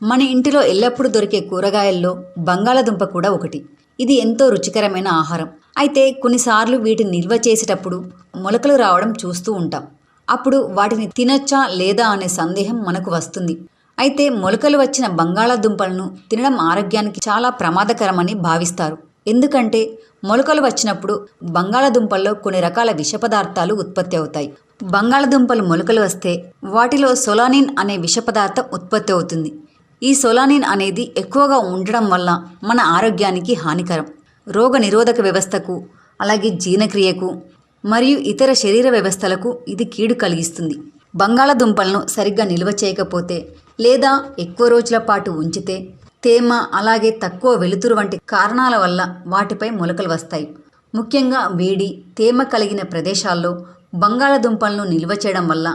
మన ఇంటిలో ఎల్లప్పుడూ దొరికే కూరగాయల్లో బంగాళాదుంప కూడా ఒకటి. ఇది ఎంతో రుచికరమైన ఆహారం. అయితే కొన్నిసార్లు వీటిని నిల్వ చేసేటప్పుడు మొలకలు రావడం చూస్తూ ఉంటాం. అప్పుడు వాటిని తినొచ్చా లేదా అనే సందేహం మనకు వస్తుంది. అయితే మొలకలు వచ్చిన బంగాళాదుంపలను తినడం ఆరోగ్యానికి చాలా ప్రమాదకరమని భావిస్తారు. ఎందుకంటే మొలకలు వచ్చినప్పుడు బంగాళాదుంపల్లో కొన్ని రకాల విష పదార్థాలు ఉత్పత్తి అవుతాయి. బంగాళదుంపలు మొలకలు వస్తే వాటిలో సొలానిన్ అనే విష పదార్థం ఉత్పత్తి అవుతుంది. ఈ సొలానిన్ అనేది ఎక్కువగా ఉండడం వల్ల మన ఆరోగ్యానికి హానికరం. రోగ నిరోధక వ్యవస్థకు అలాగే జీర్ణక్రియకు మరియు ఇతర శరీర వ్యవస్థలకు ఇది కీడు కలిగిస్తుంది. బంగాళదుంపలను సరిగ్గా నిల్వ చేయకపోతే లేదా ఎక్కువ రోజుల పాటు ఉంచితే తేమ అలాగే తక్కువ వెలుతురు వంటి కారణాల వల్ల వాటిపై మొలకలు వస్తాయి. ముఖ్యంగా వేడి తేమ కలిగిన ప్రదేశాల్లో బంగాళాదుంపలను నిల్వ చేయడం వల్ల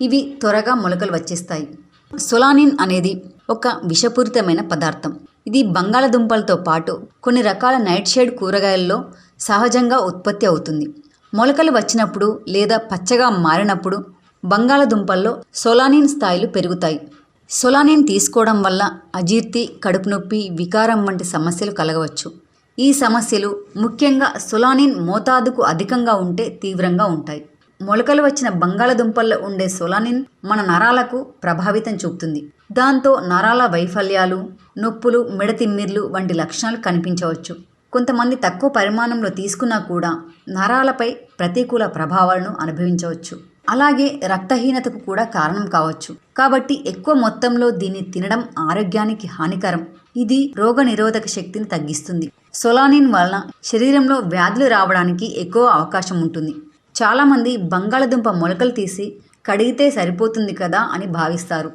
ఇవి త్వరగా మొలకలు వచ్చేస్తాయి. సొలానిన్ అనేది ఒక విషపూరితమైన పదార్థం. ఇది బంగాళదుంపలతో పాటు కొన్ని రకాల నైట్ షేడ్ కూరగాయల్లో సహజంగా ఉత్పత్తి అవుతుంది. మొలకలు వచ్చినప్పుడు లేదా పచ్చగా మారినప్పుడు బంగాళాదుంపల్లో సొలానిన్ స్థాయిలు పెరుగుతాయి. సొలానిన్ తీసుకోవడం వల్ల అజీర్తి కడుపు నొప్పి వికారం వంటి సమస్యలు కలగవచ్చు. ఈ సమస్యలు ముఖ్యంగా సొలానిన్ మోతాదుకు అధికంగా ఉంటే తీవ్రంగా ఉంటాయి. మొలకలు వచ్చిన బంగాళదుంపల్లో ఉండే సొలానిన్ మన నరాలకు ప్రభావితం చూపుతుంది. దాంతో నరాల వైఫల్యాలు నొప్పులు మెడతిమ్మిర్లు వంటి లక్షణాలు కనిపించవచ్చు. కొంతమంది తక్కువ పరిమాణంలో తీసుకున్నా కూడా నరాలపై ప్రతికూల ప్రభావాలను అనుభవించవచ్చు. అలాగే రక్తహీనతకు కూడా కారణం కావచ్చు. కాబట్టి ఎక్కువ మొత్తంలో దీన్ని తినడం ఆరోగ్యానికి హానికరం. ఇది రోగ నిరోధక శక్తిని తగ్గిస్తుంది. సొలానిన్ వలన శరీరంలో వ్యాధులు రావడానికి ఎక్కువ అవకాశం ఉంటుంది. చాలామంది బంగాళదుంప మొలకలు తీసి కడిగితే సరిపోతుంది కదా అని భావిస్తారు.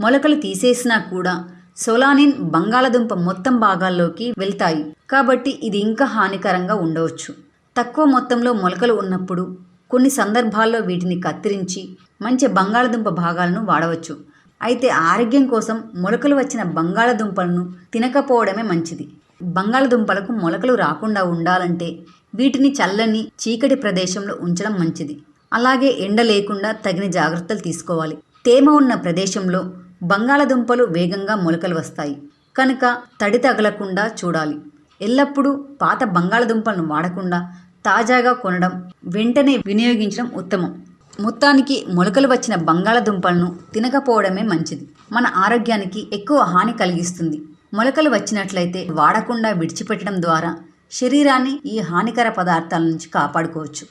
మొలకలు తీసేసినా కూడా సోలానిన్ బంగాళదుంప మొత్తం భాగాల్లోకి వెళ్తాయి. కాబట్టి ఇది ఇంకా హానికరంగా ఉండవచ్చు. తక్కువ మొత్తంలో మొలకలు ఉన్నప్పుడు కొన్ని సందర్భాల్లో వీటిని కత్తిరించి మంచి బంగాళదుంప భాగాలను వాడవచ్చు. అయితే ఆరోగ్యం కోసం మొలకలు వచ్చిన బంగాళదుంపలను తినకపోవడమే మంచిది. బంగాళదుంపలకు మొలకలు రాకుండా ఉండాలంటే వీటిని చల్లని చీకటి ప్రదేశంలో ఉంచడం మంచిది. అలాగే ఎండ లేకుండా తగిన జాగ్రత్తలు తీసుకోవాలి. తేమ ఉన్న ప్రదేశంలో బంగాళదుంపలు వేగంగా మొలకలు వస్తాయి. కనుక తడి తగలకుండా చూడాలి. ఎల్లప్పుడూ పాత బంగాళదుంపలను వాడకుండా తాజాగా కొనడం వెంటనే వినియోగించడం ఉత్తమం. మొత్తానికి మొలకలు వచ్చిన బంగాళదుంపలను తినకపోవడమే మంచిది. మన ఆరోగ్యానికి ఎక్కువ హాని కలిగిస్తుంది. మొలకలు వచ్చినట్లయితే వాడకుండా విడిచిపెట్టడం ద్వారా శరీరాన్ని ఈ హానికర పదార్థాల నుంచి కాపాడుకోవచ్చు.